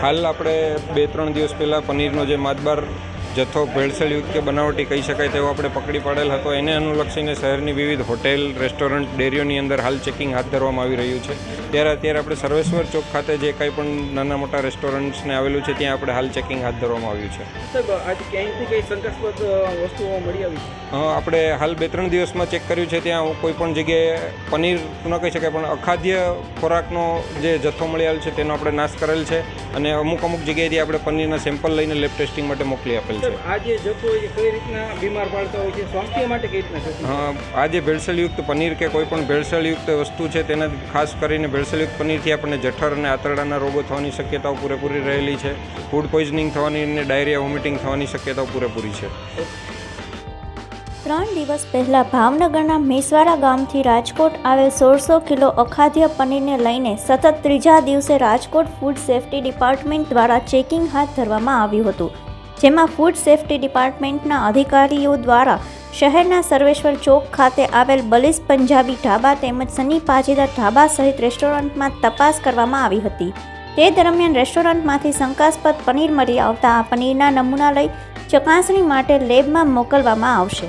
હાલ આપણે બે ત્રણ દિવસ પહેલાં પનીરનો જે માતબાર જથ્થો ભેળસેળયુક્ત કે બનાવટી કહી શકાય તેવો આપણે પકડી પાડેલ હતો. એને અનુલક્ષીને શહેરની વિવિધ હોટેલ રેસ્ટોરન્ટ ડેરીઓની અંદર હાલ ચેકિંગ હાથ ધરવામાં આવી રહ્યું છે. ત્યારે અત્યારે આપણે સર્વેશ્વર ચોક ખાતે જે કંઈ પણ નાના મોટા રેસ્ટોરન્ટ્સને આવેલું છે ત્યાં આપણે હાલ ચેકિંગ હાથ ધરવામાં આવ્યું છે. આપણે હાલ બે ત્રણ દિવસમાં ચેક કર્યું છે ત્યાં કોઈ પણ જગ્યાએ પનીર ન કહી શકાય પણ અખાદ્ય ખોરાકનો જે જથ્થો મળી આવેલ છે તેનો આપણે નાશ કરેલ છે. અને અમુક અમુક જગ્યાએથી આપણે પનીરના સેમ્પલ લઈને લેબ ટેસ્ટિંગ માટે મોકલી આપેલ છે સાહેબ આ જે જથ્થો એ કઈ રીતના બીમાર પાડતા હોય છે? સ્વાસ્થ્ય માટે કઈ રીતના છે આ જે ભેળસેળયુક્ત પનીર કે કોઈ પણ ભેળસેળયુક્ત વસ્તુ છે તેના ખાસ કરીને ભેળસેળયુક્ત પનીરથી આપણને જઠર અને આંતરડાના રોગો થવાની શક્યતાઓ પૂરેપૂરી રહેલી છે. ફૂડ પોઈઝનિંગ થવાની અને ડાયરિયા વોમિટિંગ થવાની શક્યતાઓ પૂરેપૂરી છે. ત્રણ દિવસ પહેલાં ભાવનગરના મેસવાડા ગામથી રાજકોટ આવેલ સોળસો કિલો અખાદ્ય પનીરને લઈને સતત ત્રીજા દિવસે રાજકોટ ફૂડ સેફ્ટી ડિપાર્ટમેન્ટ દ્વારા ચેકિંગ હાથ ધરવામાં આવ્યું હતું. જેમાં ફૂડ સેફ્ટી ડિપાર્ટમેન્ટના અધિકારીઓ દ્વારા શહેરના સર્વેશ્વર ચોક ખાતે આવેલ બલિસ પંજાબી ઢાબા તેમજ સની પાજીદાર ઢાબા સહિત રેસ્ટોરન્ટમાં તપાસ કરવામાં આવી હતી. તે દરમિયાન રેસ્ટોરન્ટમાંથી શંકાસ્પદ પનીર મળી આવતા આ પનીરના નમૂના લઈ ચકાસણી માટે લેબમાં મોકલવામાં આવશે.